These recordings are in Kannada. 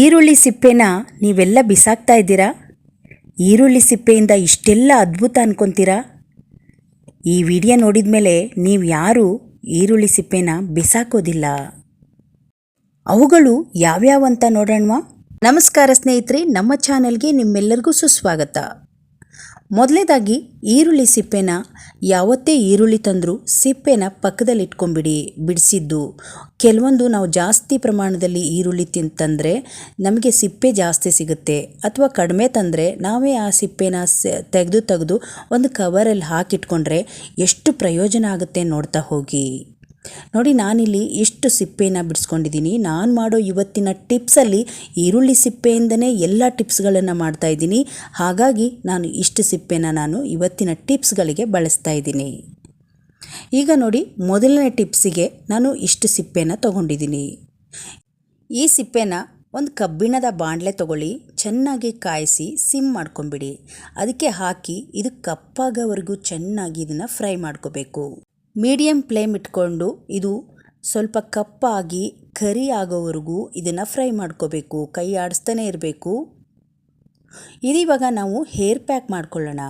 ಈರುಳ್ಳಿ ಸಿಪ್ಪೆನ ನೀವೆಲ್ಲ ಬಿಸಾಕ್ತಾ ಇದ್ದೀರಾ? ಈರುಳ್ಳಿ ಸಿಪ್ಪೆಯಿಂದ ಇಷ್ಟೆಲ್ಲ ಅದ್ಭುತ ಅನ್ಕೊಂತೀರಾ? ಈ ವಿಡಿಯೋ ನೋಡಿದ ಮೇಲೆ ನೀವು ಯಾರೂ ಈರುಳ್ಳಿ ಸಿಪ್ಪೆನ ಬಿಸಾಕೋದಿಲ್ಲ. ಅವುಗಳು ಯಾವ್ಯಾವಂತ ನೋಡೋಣವಾ? ನಮಸ್ಕಾರ ಸ್ನೇಹಿತರೆ, ನಮ್ಮ ಚಾನೆಲ್ಗೆ ನಿಮ್ಮೆಲ್ಲರಿಗೂ ಸುಸ್ವಾಗತ. ಮೊದಲನೇದಾಗಿ ಈರುಳ್ಳಿ ಸಿಪ್ಪೆನ ಯಾವತ್ತೇ ಈರುಳ್ಳಿ ತಂದರೂ ಸಿಪ್ಪೆನ ಪಕ್ಕದಲ್ಲಿ ಇಟ್ಕೊಂಬಿಡಿ ಬಿಡಿಸಿದ್ದು. ಕೆಲವೊಂದು ನಾವು ಜಾಸ್ತಿ ಪ್ರಮಾಣದಲ್ಲಿ ಈರುಳ್ಳಿ ತಿಂತಂದರೆ ನಮಗೆ ಸಿಪ್ಪೆ ಜಾಸ್ತಿ ಸಿಗುತ್ತೆ. ಅಥವಾ ಕಡಿಮೆ ತಂದರೆ ನಾವೇ ಆ ಸಿಪ್ಪೆನ ತೆಗೆದು ತೆಗೆದು ಒಂದು ಕವರಲ್ಲಿ ಹಾಕಿಟ್ಕೊಂಡ್ರೆ ಎಷ್ಟು ಪ್ರಯೋಜನ ಆಗುತ್ತೆ ನೋಡ್ತಾ ಹೋಗಿ. ನೋಡಿ ನಾನಿಲ್ಲಿ ಎಷ್ಟು ಸಿಪ್ಪೆನ ಬಿಡಿಸ್ಕೊಂಡಿದ್ದೀನಿ. ನಾನು ಮಾಡೋ ಇವತ್ತಿನ ಟಿಪ್ಸಲ್ಲಿ ಈರುಳ್ಳಿ ಸಿಪ್ಪೆಯಿಂದನೇ ಎಲ್ಲ ಟಿಪ್ಸ್ಗಳನ್ನು ಮಾಡ್ತಾ ಇದ್ದೀನಿ. ಹಾಗಾಗಿ ನಾನು ಇಷ್ಟು ಸಿಪ್ಪೆನ ನಾನು ಇವತ್ತಿನ ಟಿಪ್ಸ್ಗಳಿಗೆ ಬಳಸ್ತಾ ಇದ್ದೀನಿ. ಈಗ ನೋಡಿ ಮೊದಲನೇ ಟಿಪ್ಸಿಗೆ ನಾನು ಇಷ್ಟು ಸಿಪ್ಪೆನ ತೊಗೊಂಡಿದ್ದೀನಿ. ಈ ಸಿಪ್ಪೆನ ಒಂದು ಕಬ್ಬಿಣದ ಬಾಣಲೆ ತಗೊಳ್ಳಿ, ಚೆನ್ನಾಗಿ ಕಾಯಿಸಿ ಸಿಮ್ ಮಾಡ್ಕೊಂಬಿಡಿ. ಅದಕ್ಕೆ ಹಾಕಿ ಇದು ಕಪ್ಪಾಗೋವರೆಗೂ ಚೆನ್ನಾಗಿ ಇದನ್ನು ಫ್ರೈ ಮಾಡ್ಕೋಬೇಕು. ಮೀಡಿಯಮ್ ಫ್ಲೇಮ್ ಇಟ್ಕೊಂಡು ಇದು ಸ್ವಲ್ಪ ಕಪ್ಪಾಗಿ ಕರಿ ಆಗೋವರೆಗೂ ಇದನ್ನು ಫ್ರೈ ಮಾಡ್ಕೋಬೇಕು. ಕೈ ಆಡಿಸ್ತಾನೆ ಇರಬೇಕು. ಇದಿವಾಗ ನಾವು ಹೇರ್ ಪ್ಯಾಕ್ ಮಾಡ್ಕೊಳ್ಳೋಣ.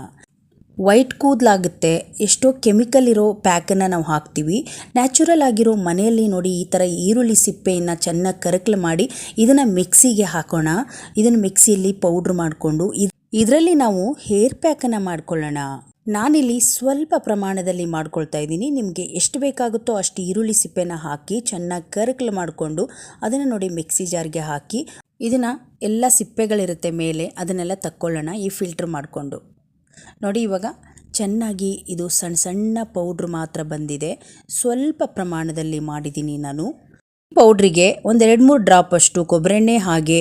ವೈಟ್ ಕೂದಲಾಗುತ್ತೆ. ಎಷ್ಟೋ ಕೆಮಿಕಲ್ ಇರೋ ಪ್ಯಾಕನ್ನು ನಾವು ಹಾಕ್ತೀವಿ. ನ್ಯಾಚುರಲ್ ಆಗಿರೋ ಮನೆಯಲ್ಲಿ ನೋಡಿ ಈ ಥರ ಈರುಳ್ಳಿ ಸಿಪ್ಪೆಯನ್ನು ಚೆನ್ನಾಗಿ ಕರಕಲು ಮಾಡಿ ಇದನ್ನು ಮಿಕ್ಸಿಗೆ ಹಾಕೋಣ. ಇದನ್ನು ಮಿಕ್ಸಿಯಲ್ಲಿ ಪೌಡ್ರ್ ಮಾಡಿಕೊಂಡು ಇದರಲ್ಲಿ ನಾವು ಹೇರ್ ಪ್ಯಾಕನ್ನು ಮಾಡ್ಕೊಳ್ಳೋಣ. ನಾನಿಲ್ಲಿ ಸ್ವಲ್ಪ ಪ್ರಮಾಣದಲ್ಲಿ ಮಾಡ್ಕೊಳ್ತಾ ಇದ್ದೀನಿ. ನಿಮಗೆ ಎಷ್ಟು ಬೇಕಾಗುತ್ತೋ ಅಷ್ಟು ಈರುಳ್ಳಿ ಸಿಪ್ಪೆನ ಹಾಕಿ ಚೆನ್ನಾಗಿ ಕರಕಲು ಮಾಡಿಕೊಂಡು ಅದನ್ನು ನೋಡಿ ಮಿಕ್ಸಿ ಜಾರ್ಗೆ ಹಾಕಿ ಇದನ್ನು ಎಲ್ಲ ಸಿಪ್ಪೆಗಳಿರುತ್ತೆ ಮೇಲೆ ಅದನ್ನೆಲ್ಲ ತಕ್ಕೊಳ್ಳೋಣ ಈ ಫಿಲ್ಟ್ರ್ ಮಾಡಿಕೊಂಡು. ನೋಡಿ ಇವಾಗ ಚೆನ್ನಾಗಿ ಇದು ಸಣ್ಣ ಸಣ್ಣ ಪೌಡ್ರ್ ಮಾತ್ರ ಬಂದಿದೆ. ಸ್ವಲ್ಪ ಪ್ರಮಾಣದಲ್ಲಿ ಮಾಡಿದ್ದೀನಿ ನಾನು. ಪೌಡ್ರಿಗೆ ಒಂದೆರಡು ಮೂರು ಡ್ರಾಪ್ ಅಷ್ಟು ಕೊಬ್ಬರೆಣ್ಣೆ ಹಾಗೆ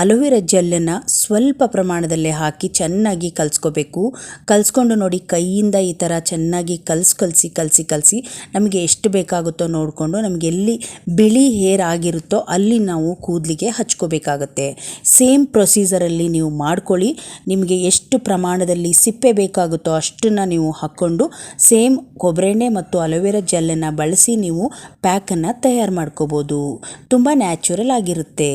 ಅಲೋವೆರಾ ಜೆಲ್ಲನ್ನು ಸ್ವಲ್ಪ ಪ್ರಮಾಣದಲ್ಲೇ ಹಾಕಿ ಚೆನ್ನಾಗಿ ಕಲಿಸ್ಕೋಬೇಕು. ಕಲಿಸ್ಕೊಂಡು ನೋಡಿ ಕೈಯಿಂದ ಈ ಥರ ಚೆನ್ನಾಗಿ ಕಲಸಿ ಕಲಸಿ ಕಲಸಿ ಕಲಸಿ ನಮಗೆ ಎಷ್ಟು ಬೇಕಾಗುತ್ತೋ ನೋಡಿಕೊಂಡು ನಮಗೆ ಎಲ್ಲಿ ಬಿಳಿ ಹೇರ್ ಆಗಿರುತ್ತೋ ಅಲ್ಲಿ ನಾವು ಕೂದಲಿಗೆ ಹಚ್ಕೋಬೇಕಾಗತ್ತೆ. ಸೇಮ್ ಪ್ರೊಸೀಜರಲ್ಲಿ ನೀವು ಮಾಡ್ಕೊಳ್ಳಿ. ನಿಮಗೆ ಎಷ್ಟು ಪ್ರಮಾಣದಲ್ಲಿ ಸಿಪ್ಪೆ ಬೇಕಾಗುತ್ತೋ ಅಷ್ಟನ್ನು ನೀವು ಹಾಕ್ಕೊಂಡು ಸೇಮ್ ಕೊಬ್ಬರೆಣ್ಣೆ ಮತ್ತು ಅಲೋವೆರಾ ಜೆಲ್ಲನ್ನು ಬಳಸಿ ನೀವು ಪ್ಯಾಕನ್ನು ತಯಾರು ಮಾಡ್ಕೋಬೋದು. ತುಂಬ ನ್ಯಾಚುರಲ್ ಆಗಿರುತ್ತೆ.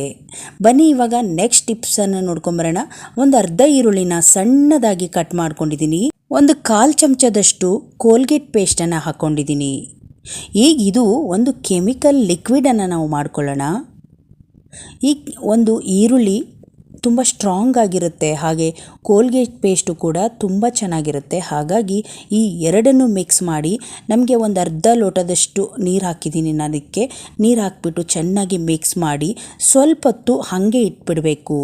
ಬನ್ನಿ, ಇವಾಗ ನೆಕ್ಸ್ಟ್ ಟಿಪ್ಸನ್ನು ನೋಡ್ಕೊಂಬರೋಣ ಒಂದು ಅರ್ಧ ಈರುಳ್ಳಿನ ಸಣ್ಣದಾಗಿ ಕಟ್ ಮಾಡ್ಕೊಂಡಿದ್ದೀನಿ ಒಂದು ಕಾಲು ಚಮಚದಷ್ಟು ಕೋಲ್ಗೇಟ್ ಪೇಸ್ಟನ್ನು ಹಾಕ್ಕೊಂಡಿದ್ದೀನಿ ಈಗ ಇದು ಒಂದು ಕೆಮಿಕಲ್ ಲಿಕ್ವಿಡನ್ನು ನಾವು ಮಾಡ್ಕೊಳ್ಳೋಣ. ಈ ಒಂದು ಈರುಳ್ಳಿ ತುಂಬ ಸ್ಟ್ರಾಂಗ್ ಆಗಿರುತ್ತೆ. ಹಾಗೆ ಕೋಲ್ಗೇಟ್ ಪೇಸ್ಟು ಕೂಡ ತುಂಬ ಚೆನ್ನಾಗಿರುತ್ತೆ. ಹಾಗಾಗಿ ಈ ಎರಡನ್ನು ಮಿಕ್ಸ್ ಮಾಡಿ ನಮಗೆ ಒಂದು ಅರ್ಧ ಲೋಟದಷ್ಟು ನೀರು ಹಾಕಿದ್ದೀನಿ ಅದಕ್ಕೆ ನೀರು ಹಾಕಿಬಿಟ್ಟು ಚೆನ್ನಾಗಿ ಮಿಕ್ಸ್ ಮಾಡಿ ಸ್ವಲ್ಪ ಹೊತ್ತು ಹಾಗೆ ಇಟ್ಬಿಡಬೇಕು.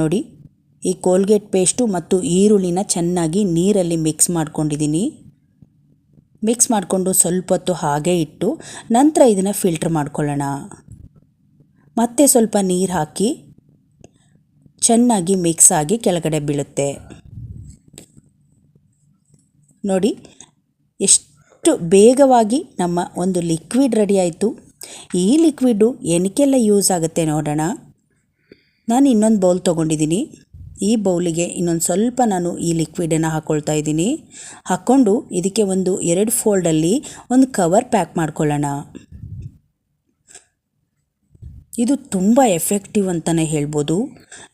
ನೋಡಿ, ಈ ಕೋಲ್ಗೇಟ್ ಪೇಸ್ಟು ಮತ್ತು ಈರುಳ್ಳಿನ ಚೆನ್ನಾಗಿ ನೀರಲ್ಲಿ ಮಿಕ್ಸ್ ಮಾಡ್ಕೊಂಡಿದ್ದೀನಿ. ಮಿಕ್ಸ್ ಮಾಡಿಕೊಂಡು ಸ್ವಲ್ಪ ಹೊತ್ತು ಹಾಗೆ ಇಟ್ಟು ನಂತರ ಇದನ್ನು ಫಿಲ್ಟ್ರ್ ಮಾಡ್ಕೊಳ್ಳೋಣ. ಮತ್ತೆ ಸ್ವಲ್ಪ ನೀರು ಹಾಕಿ ಚೆನ್ನಾಗಿ ಮಿಕ್ಸ್ ಆಗಿ ಕೆಳಗಡೆ ಬೀಳುತ್ತೆ. ನೋಡಿ, ಎಷ್ಟು ಬೇಗವಾಗಿ ನಮ್ಮ ಒಂದು ಲಿಕ್ವಿಡ್ ರೆಡಿ ಆಯಿತು. ಈ ಲಿಕ್ವಿಡು ಏನಕ್ಕೆಲ್ಲ ಯೂಸ್ ಆಗುತ್ತೆ ನೋಡೋಣ. ನಾನು ಇನ್ನೊಂದು ಬೌಲ್ ತೊಗೊಂಡಿದ್ದೀನಿ. ಈ ಬೌಲಿಗೆ ಇನ್ನೊಂದು ಸ್ವಲ್ಪ ನಾನು ಈ ಲಿಕ್ವಿಡನ್ನು ಹಾಕ್ಕೊಳ್ತಾ ಇದ್ದೀನಿ. ಹಾಕ್ಕೊಂಡು ಇದಕ್ಕೆ ಒಂದು ಎರಡು ಫೋಲ್ಡಲ್ಲಿ ಒಂದು ಕವರ್ ಪ್ಯಾಕ್ ಮಾಡ್ಕೊಳ್ಳೋಣ. ಇದು ತುಂಬ ಎಫೆಕ್ಟಿವ್ ಅಂತಲೇ ಹೇಳ್ಬೋದು.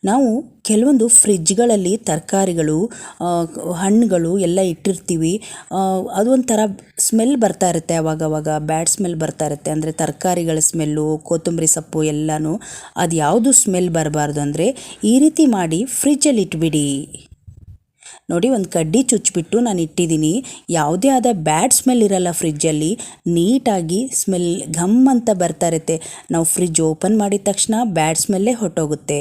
ನಾವು ಕೆಲವೊಂದು ಫ್ರಿಜ್ಗಳಲ್ಲಿ ತರಕಾರಿಗಳು ಹಣ್ಣುಗಳು ಎಲ್ಲ ಇಟ್ಟಿರ್ತೀವಿ. ಅದೊಂಥರ ಸ್ಮೆಲ್ ಬರ್ತಾ ಇರುತ್ತೆ ಅವಾಗವಾಗ ಬ್ಯಾಡ್ ಸ್ಮೆಲ್ ಬರ್ತಾ ಇರುತ್ತೆ. ಅಂದರೆ ತರಕಾರಿಗಳ ಸ್ಮೆಲ್ಲು ಕೊತ್ತಂಬರಿ ಸೊಪ್ಪು ಎಲ್ಲನೂ ಅದು ಯಾವುದು ಸ್ಮೆಲ್ ಬರಬಾರ್ದು ಅಂದರೆ ಈ ರೀತಿ ಮಾಡಿ ಫ್ರಿಜ್ಜಲ್ಲಿ ಇಟ್ಬಿಡಿ. ನೋಡಿ ಒಂದು ಕಡ್ಡಿ ಚುಚ್ಚಿಬಿಟ್ಟು ನಾನು ಇಟ್ಟಿದ್ದೀನಿ ಯಾವುದೇ ಆದ ಬ್ಯಾಡ್ ಸ್ಮೆಲ್ ಇರಲ್ಲ ಫ್ರಿಜ್ಜಲ್ಲಿ. ನೀಟಾಗಿ ಸ್ಮೆಲ್ ಘಮ್ ಅಂತ ಬರ್ತಾ ಇರುತ್ತೆ. ನಾವು ಫ್ರಿಜ್ ಓಪನ್ ಮಾಡಿದ ತಕ್ಷಣ ಬ್ಯಾಡ್ ಸ್ಮೆಲ್ಲೇ ಹೊಟ್ಟೋಗುತ್ತೆ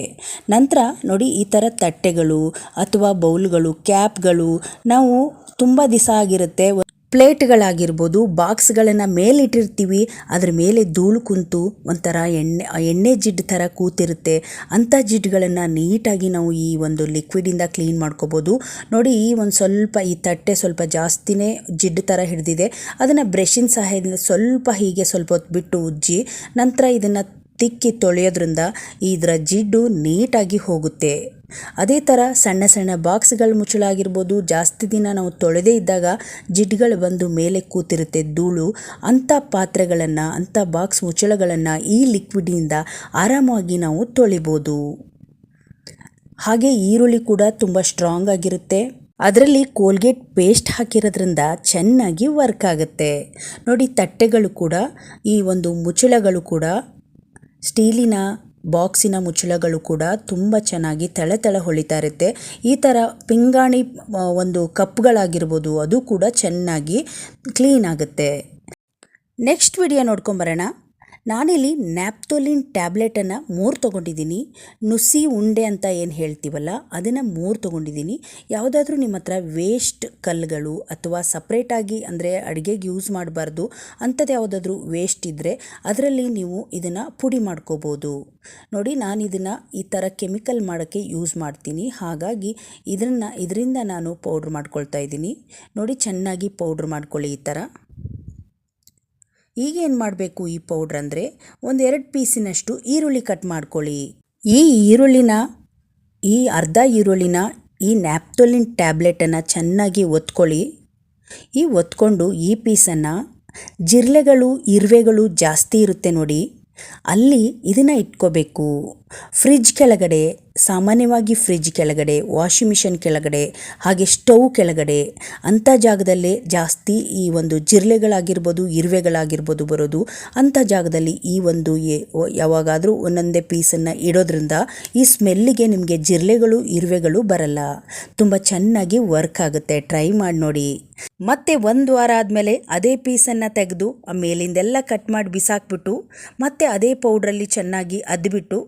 ನಂತರ ನೋಡಿ ಈ ಥರ ತಟ್ಟೆಗಳು ಅಥವಾ ಬೌಲ್ಗಳು, ಕ್ಯಾಪ್ಗಳು, ನಾವು ತುಂಬ ದಿವಸ ಆಗಿರುತ್ತೆ. ಪ್ಲೇಟ್ಗಳಾಗಿರ್ಬೋದು, ಬಾಕ್ಸ್ಗಳನ್ನು ಮೇಲಿಟ್ಟಿರ್ತೀವಿ, ಅದ್ರ ಮೇಲೆ ಧೂಳು ಕುಂತು ಒಂಥರ ಎಣ್ಣೆ ಎಣ್ಣೆ ಜಿಡ್ಡು ಥರ ಕೂತಿರುತ್ತೆ. ಅಂಥ ಜಿಡ್ಡುಗಳನ್ನು ನೀಟಾಗಿ ನಾವು ಈ ಒಂದು ಲಿಕ್ವಿಡಿಂದ ಕ್ಲೀನ್ ಮಾಡ್ಕೋಬೋದು. ನೋಡಿ, ಈ ಒಂದು ಸ್ವಲ್ಪ ಈ ತಟ್ಟೆ ಸ್ವಲ್ಪ ಜಾಸ್ತಿನೇ ಜಿಡ್ಡು ಥರ ಹಿಡಿದಿದೆ. ಅದನ್ನು ಬ್ರಷಿನ ಸಹಾಯದಿಂದ ಸ್ವಲ್ಪ ಹೀಗೆ ಸ್ವಲ್ಪ ಹೊತ್ತು ಬಿಟ್ಟು ಉಜ್ಜಿ, ನಂತರ ಇದನ್ನು ತಿಕ್ಕಿ ತೊಳೆಯೋದ್ರಿಂದ ಇದರ ಜಿಡ್ಡು ನೀಟಾಗಿ ಹೋಗುತ್ತೆ. ಅದೇ ಥರ ಸಣ್ಣ ಸಣ್ಣ ಬಾಕ್ಸ್ಗಳು ಮುಚ್ಚಳಾಗಿರ್ಬೋದು. ಜಾಸ್ತಿ ದಿನ ನಾವು ತೊಳೆದೇ ಇದ್ದಾಗ ಜಿಡ್ಗಳು ಬಂದು ಮೇಲೆ ಕೂತಿರುತ್ತೆ ಧೂಳು. ಅಂಥ ಪಾತ್ರೆಗಳನ್ನು, ಅಂಥ ಬಾಕ್ಸ್ ಮುಚ್ಚಳಗಳನ್ನು ಈ ಲಿಕ್ವಿಡಿಂದ ಆರಾಮಾಗಿ ನಾವು ತೊಳಿಬೋದು. ಹಾಗೆ ಈರುಳ್ಳಿ ಕೂಡ ತುಂಬ ಸ್ಟ್ರಾಂಗ್ ಆಗಿರುತ್ತೆ. ಅದರಲ್ಲಿ ಕೋಲ್ಗೇಟ್ ಪೇಸ್ಟ್ ಹಾಕಿರೋದ್ರಿಂದ ಚೆನ್ನಾಗಿ ವರ್ಕ್ ಆಗುತ್ತೆ. ನೋಡಿ ತಟ್ಟೆಗಳು ಕೂಡ, ಈ ಒಂದು ಮುಚ್ಚಳಗಳು ಕೂಡ ಸ್ಟೀಲಿನ ಬಾಕ್ಸಿನ ಮುಚ್ಚಳಗಳು ಕೂಡ ತುಂಬ ಚೆನ್ನಾಗಿ ತಳೆ ತಳೆ ಹೊಳಿತಾ ಇರುತ್ತೆ. ಈ ಥರ ಪಿಂಗಾಣಿ ಒಂದು ಕಪ್ಗಳಾಗಿರ್ಬೋದು ಅದು ಕೂಡ ಚೆನ್ನಾಗಿ ಕ್ಲೀನ್ ಆಗುತ್ತೆ. ನೆಕ್ಸ್ಟ್ ವಿಡಿಯೋ ನೋಡ್ಕೊಂಬರೋಣ ನಾನಿಲ್ಲಿ ನ್ಯಾಪ್ತೋಲಿನ್ ಟ್ಯಾಬ್ಲೆಟನ್ನು ಮೂರು ತೊಗೊಂಡಿದ್ದೀನಿ. ನುಸಿ ಉಂಡೆ ಅಂತ ಏನು ಹೇಳ್ತೀವಲ್ಲ, ಅದನ್ನು ಮೂರು ತೊಗೊಂಡಿದ್ದೀನಿ. ಯಾವುದಾದ್ರೂ ನಿಮ್ಮ ಹತ್ರ ವೇಸ್ಟ್ ಕಲ್ಲುಗಳು ಅಥವಾ ಸಪ್ರೇಟಾಗಿ ಅಂದರೆ ಅಡುಗೆಗೆ ಯೂಸ್ ಮಾಡಬಾರ್ದು ಅಂಥದ್ದು ಯಾವುದಾದ್ರೂ ವೇಸ್ಟ್ ಇದ್ದರೆ ಅದರಲ್ಲಿ ನೀವು ಇದನ್ನು ಪುಡಿ ಮಾಡ್ಕೋಬೋದು. ನೋಡಿ, ನಾನು ಇದನ್ನು ಈ ಥರ ಕೆಮಿಕಲ್ ಮಾಡೋಕ್ಕೆ ಯೂಸ್ ಮಾಡ್ತೀನಿ. ಹಾಗಾಗಿ ಇದನ್ನು, ಇದರಿಂದ ನಾನು ಪೌಡ್ರ್ ಮಾಡ್ಕೊಳ್ತಾ ಇದ್ದೀನಿ. ನೋಡಿ, ಚೆನ್ನಾಗಿ ಪೌಡ್ರ್ ಮಾಡ್ಕೊಳ್ಳಿ ಈ ಥರ. ಈಗ ಏನು ಮಾಡಬೇಕು ಈ ಪೌಡ್ರ್ ಅಂದರೆ? ಒಂದೆರಡು ಪೀಸಿನಷ್ಟು ಈರುಳ್ಳಿ ಕಟ್ ಮಾಡ್ಕೊಳ್ಳಿ. ಈ ಈರುಳ್ಳಿನ, ಈ ಅರ್ಧ ಈರುಳ್ಳಿನ ಈ ನ್ಯಾಪ್ತೊಲಿನ್ ಟ್ಯಾಬ್ಲೆಟನ್ನು ಚೆನ್ನಾಗಿ ಒತ್ಕೊಳ್ಳಿ. ಈ ಒತ್ಕೊಂಡು ಈ ಪೀಸನ್ನು ಜಿರ್ಲೆಗಳು, ಇರುವೆಗಳು ಜಾಸ್ತಿ ಇರುತ್ತೆ ನೋಡಿ. ಅಲ್ಲಿ ಇದನ್ನು ಇಟ್ಕೋಬೇಕು. ಫ್ರಿಜ್ ಕೆಳಗಡೆ ಸಾಮಾನ್ಯವಾಗಿ ಫ್ರಿಜ್ ಕೆಳಗಡೆ ವಾಷಿಂಗ್ ಮಿಷನ್ ಕೆಳಗಡೆ, ಹಾಗೆ ಸ್ಟವ್ ಕೆಳಗಡೆ, ಅಂಥ ಜಾಗದಲ್ಲೇ ಜಾಸ್ತಿ ಈ ಒಂದು ಜಿರಳೆಗಳಾಗಿರ್ಬೋದು, ಇರುವೆಗಳಾಗಿರ್ಬೋದು ಬರೋದು, ಅಂಥ ಜಾಗದಲ್ಲಿ ಈ ಒಂದು ಯಾವಾಗಾದರೂ ಒಂದೊಂದೇ ಪೀಸನ್ನು ಇಡೋದ್ರಿಂದ ಈ ಸ್ಮೆಲ್ಲಿಗೆ ನಿಮಗೆ ಜಿರಳೆಗಳು, ಇರುವೆಗಳು ಬರಲ್ಲ. ತುಂಬ ಚೆನ್ನಾಗಿ ವರ್ಕ್ ಆಗುತ್ತೆ. ಟ್ರೈ ಮಾಡಿ ನೋಡಿ. ಮತ್ತೆ ಒಂದು ವಾರ ಆದಮೇಲೆ ಅದೇ ಪೀಸನ್ನು ತೆಗೆದು, ಆ ಮೇಲಿಂದೆಲ್ಲ ಕಟ್ ಮಾಡಿ ಬಿಸಾಕ್ಬಿಟ್ಟು, ಮತ್ತೆ ಅದೇ ಪೌಡ್ರಲ್ಲಿ ಚೆನ್ನಾಗಿ ಅದ್ಬಿಟ್ಟು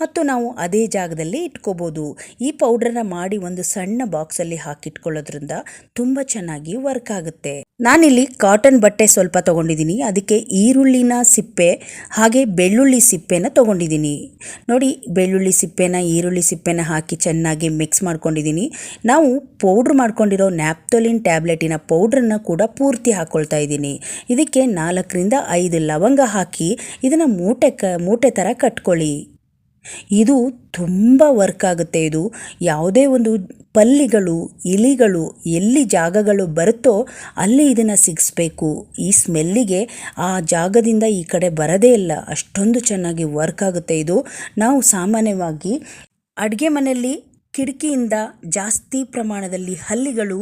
ಮತ್ತು ನಾವು ಅದೇ ಜಾಗದಲ್ಲಿ ಇಟ್ಕೋಬೋದು. ಈ ಪೌಡ್ರನ್ನ ಮಾಡಿ ಒಂದು ಸಣ್ಣ ಬಾಕ್ಸಲ್ಲಿ ಹಾಕಿಟ್ಕೊಳ್ಳೋದ್ರಿಂದ ತುಂಬ ಚೆನ್ನಾಗಿ ವರ್ಕ್ ಆಗುತ್ತೆ. ನಾನಿಲ್ಲಿ ಕಾಟನ್ ಬಟ್ಟೆ ಸ್ವಲ್ಪ ತೊಗೊಂಡಿದ್ದೀನಿ. ಅದಕ್ಕೆ ಈರುಳ್ಳಿನ ಸಿಪ್ಪೆ, ಹಾಗೆ ಬೆಳ್ಳುಳ್ಳಿ ಸಿಪ್ಪೆನ ತೊಗೊಂಡಿದ್ದೀನಿ. ನೋಡಿ, ಬೆಳ್ಳುಳ್ಳಿ ಸಿಪ್ಪೆನ, ಈರುಳ್ಳಿ ಸಿಪ್ಪೆನ ಹಾಕಿ ಚೆನ್ನಾಗಿ ಮಿಕ್ಸ್ ಮಾಡ್ಕೊಂಡಿದ್ದೀನಿ. ನಾವು ಪೌಡ್ರ್ ಮಾಡ್ಕೊಂಡಿರೋ ನ್ಯಾಪ್ತೋಲಿನ್ ಟ್ಯಾಬ್ಲೆಟಿನ ಪೌಡ್ರನ್ನ ಕೂಡ ಪೂರ್ತಿ ಹಾಕ್ಕೊಳ್ತಾ ಇದ್ದೀನಿ. ಇದಕ್ಕೆ ನಾಲ್ಕರಿಂದ ಐದು ಲವಂಗ ಹಾಕಿ ಇದನ್ನು ಮೂಟೆ ಕ, ಮೂಟೆ ಥರ ಕಟ್ಕೊಳ್ಳಿ. ಇದು ತುಂಬ ವರ್ಕ್ ಆಗುತ್ತೆ. ಇದು ಯಾವುದೇ ಒಂದು ಪಲ್ಲಿಗಳು, ಇಲಿಗಳು ಎಲ್ಲಿ ಜಾಗಗಳು ಬರುತ್ತೋ ಅಲ್ಲಿ ಇದನ್ನು ಸಿಗಿಸ್ಬೇಕು. ಈ ಸ್ಮೆಲ್ಲಿಗೆ ಆ ಜಾಗದಿಂದ ಈ ಕಡೆ ಬರದೇ ಇಲ್ಲ. ಅಷ್ಟೊಂದು ಚೆನ್ನಾಗಿ ವರ್ಕ್ ಆಗುತ್ತೆ ಇದು. ನಾವು ಸಾಮಾನ್ಯವಾಗಿ ಅಡುಗೆ ಮನೆಯಲ್ಲಿ ಕಿಟಕಿಯಿಂದ ಜಾಸ್ತಿ ಪ್ರಮಾಣದಲ್ಲಿ ಹಲ್ಲಿಗಳು,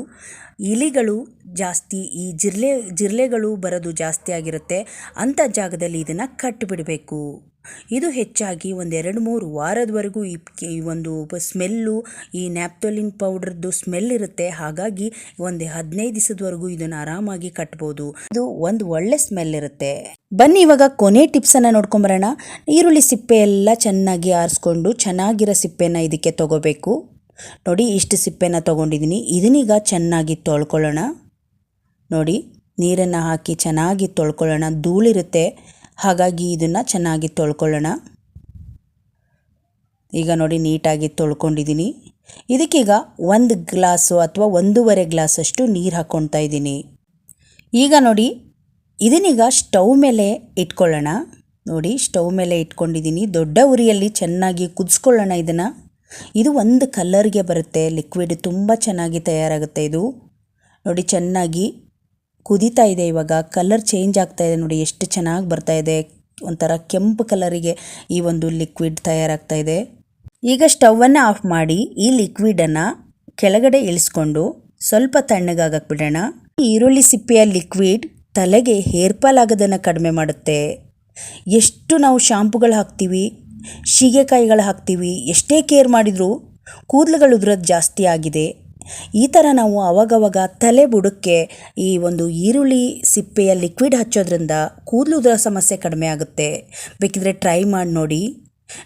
ಇಲಿಗಳು ಜಾಸ್ತಿ, ಈ ಜಿರ್ಲೆ, ಜಿರ್ಲೆಗಳು ಬರೋದು ಜಾಸ್ತಿ ಆಗಿರುತ್ತೆ. ಅಂಥ ಜಾಗದಲ್ಲಿ ಇದನ್ನು ಕಟ್ಟಿಬಿಡಬೇಕು. ಇದು ಹೆಚ್ಚಾಗಿ ಒಂದೆರಡು ಮೂರು ವಾರದವರೆಗೂ ಈ ಈ ಒಂದು ಸ್ಮೆಲ್ಲು, ಈ ನ್ಯಾಪ್ತೋಲಿನ್ ಪೌಡ್ರದ್ದು ಸ್ಮೆಲ್ ಇರುತ್ತೆ. ಹಾಗಾಗಿ ಒಂದು ಹದಿನೈದು ದಿವಸದವರೆಗೂ ಇದನ್ನು ಆರಾಮಾಗಿ ಕಟ್ಬೋದು. ಇದು ಒಂದು ಒಳ್ಳೆ ಸ್ಮೆಲ್ ಇರುತ್ತೆ. ಬನ್ನಿ ಇವಾಗ ಕೊನೆ ಟಿಪ್ಸನ್ನು ನೋಡ್ಕೊಂಬರೋಣ. ಈರುಳ್ಳಿ ಸಿಪ್ಪೆ ಎಲ್ಲ ಚೆನ್ನಾಗಿ ಆರಿಸ್ಕೊಂಡು ಚೆನ್ನಾಗಿರೋ ಸಿಪ್ಪೆನ ಇದಕ್ಕೆ ತೊಗೋಬೇಕು. ನೋಡಿ ಇಷ್ಟು ಸಿಪ್ಪೆನ ತೊಗೊಂಡಿದ್ದೀನಿ. ಇದನ್ನೀಗ ಚೆನ್ನಾಗಿ ತೊಳ್ಕೊಳ್ಳೋಣ. ನೋಡಿ ನೀರನ್ನು ಹಾಕಿ ಚೆನ್ನಾಗಿ ತೊಳ್ಕೊಳ್ಳೋಣ. ಧೂಳಿರುತ್ತೆ. ಹಾಗಾಗಿ ಇದನ್ನು ಚೆನ್ನಾಗಿ ತೊಳ್ಕೊಳ್ಳೋಣ. ಈಗ ನೋಡಿ ನೀಟಾಗಿ ತೊಳ್ಕೊಂಡಿದ್ದೀನಿ. ಇದಕ್ಕೀಗ ಒಂದು ಗ್ಲಾಸು ಅಥವಾ ಒಂದೂವರೆ ಗ್ಲಾಸಷ್ಟು ನೀರು ಹಾಕ್ಕೊಳ್ತಾ ಇದ್ದೀನಿ. ಈಗ ನೋಡಿ ಇದನ್ನೀಗ ಸ್ಟವ್ ಮೇಲೆ ಇಟ್ಕೊಳ್ಳೋಣ. ನೋಡಿ, ಸ್ಟವ್ ಮೇಲೆ ಇಟ್ಕೊಂಡಿದ್ದೀನಿ. ದೊಡ್ಡ ಉರಿಯಲ್ಲಿ ಚೆನ್ನಾಗಿ ಕುದಿಸ್ಕೊಳ್ಳೋಣ ಇದನ್ನು. ಇದು ಒಂದು ಕಲರ್ಗೆ ಬರುತ್ತೆ. ಲಿಕ್ವಿಡ್ ತುಂಬ ಚೆನ್ನಾಗಿ ತಯಾರಾಗುತ್ತೆ ಇದು. ನೋಡಿ, ಚೆನ್ನಾಗಿ ಕುದೀತಾ ಇದೆ ಇವಾಗ. ಕಲರ್ ಚೇಂಜ್ ಆಗ್ತಾ ಇದೆ ನೋಡಿ, ಎಷ್ಟು ಚೆನ್ನಾಗಿ ಬರ್ತಾ ಇದೆ. ಒಂಥರ ಕೆಂಪು ಕಲರಿಗೆ ಈ ಒಂದು ಲಿಕ್ವಿಡ್ ತಯಾರಾಗ್ತಾ ಇದೆ. ಈಗ ಸ್ಟವನ್ನು ಆಫ್ ಮಾಡಿ ಈ ಲಿಕ್ವಿಡನ್ನು ಕೆಳಗಡೆ ಇಳಿಸ್ಕೊಂಡು ಸ್ವಲ್ಪ ತಣ್ಣಗಾಗಕ್ಕೆ ಬಿಡೋಣ. ಈರುಳ್ಳಿ ಸಿಪ್ಪೆಯ ಲಿಕ್ವಿಡ್ ತಲೆಗೆ ಹೇರ್ ಕಡಿಮೆ ಮಾಡುತ್ತೆ. ಎಷ್ಟು ನಾವು ಶಾಂಪುಗಳು ಹಾಕ್ತೀವಿ ಶೀಗೆಕಾಯಿಗಳು ಹಾಕ್ತೀವಿ, ಎಷ್ಟೇ ಕೇರ್ ಮಾಡಿದರೂ ಕೂದಲುಗಳು ಉದುರೋದು ಜಾಸ್ತಿ ಆಗಿದೆ. ಈ ಥರ ನಾವು ಅವಾಗವಾಗ ತಲೆ ಬುಡಕ್ಕೆ ಈ ಒಂದು ಈರುಳ್ಳಿ ಸಿಪ್ಪೆಯ ಲಿಕ್ವಿಡ್ ಹಚ್ಚೋದ್ರಿಂದ ಕೂದಲು ಉದುರೋ ಸಮಸ್ಯೆ ಕಡಿಮೆ ಆಗುತ್ತೆ. ಬೇಕಿದ್ರೆ ಟ್ರೈ ಮಾಡಿ ನೋಡಿ.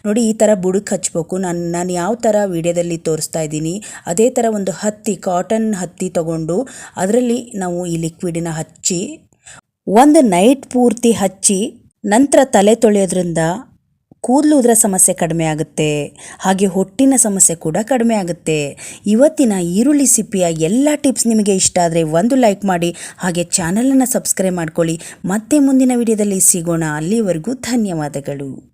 ನೋಡಿ ಈ ಥರ ಬುಡಕ್ಕೆ ಹಚ್ಚಬೇಕು ನಾನು ನಾನು ಯಾವ ಥರ ವಿಡಿಯೋದಲ್ಲಿ ತೋರಿಸ್ತಾ ಇದ್ದೀನಿ. ಅದೇ ಥರ ಒಂದು ಹತ್ತಿ ಕಾಟನ್ ಹತ್ತಿ ತಗೊಂಡು ಅದರಲ್ಲಿ ನಾವು ಈ ಲಿಕ್ವಿಡನ್ನ ಹಚ್ಚಿ ಒಂದು ನೈಟ್ ಪೂರ್ತಿ ಹಚ್ಚಿ ನಂತರ ತಲೆ ತೊಳೆಯೋದ್ರಿಂದ ಕೂದಲು ಸಮಸ್ಯೆ ಕಡಿಮೆ ಆಗುತ್ತೆ. ಹಾಗೆ ಹೊಟ್ಟಿನ ಸಮಸ್ಯೆ ಕೂಡ ಕಡಿಮೆ ಆಗುತ್ತೆ. ಇವತ್ತಿನ ಈರುಳ್ಳಿ ಸಿಪ್ಪಿಯ ಎಲ್ಲ ಟಿಪ್ಸ್ ನಿಮಗೆ ಇಷ್ಟ ಆದರೆ ಒಂದು ಲೈಕ್ ಮಾಡಿ, ಹಾಗೆ ಚಾನಲನ್ನು ಸಬ್ಸ್ಕ್ರೈಬ್ ಮಾಡ್ಕೊಳ್ಳಿ. ಮತ್ತೆ ಮುಂದಿನ ವಿಡಿಯೋದಲ್ಲಿ ಸಿಗೋಣ. ಅಲ್ಲಿವರೆಗೂ ಧನ್ಯವಾದಗಳು.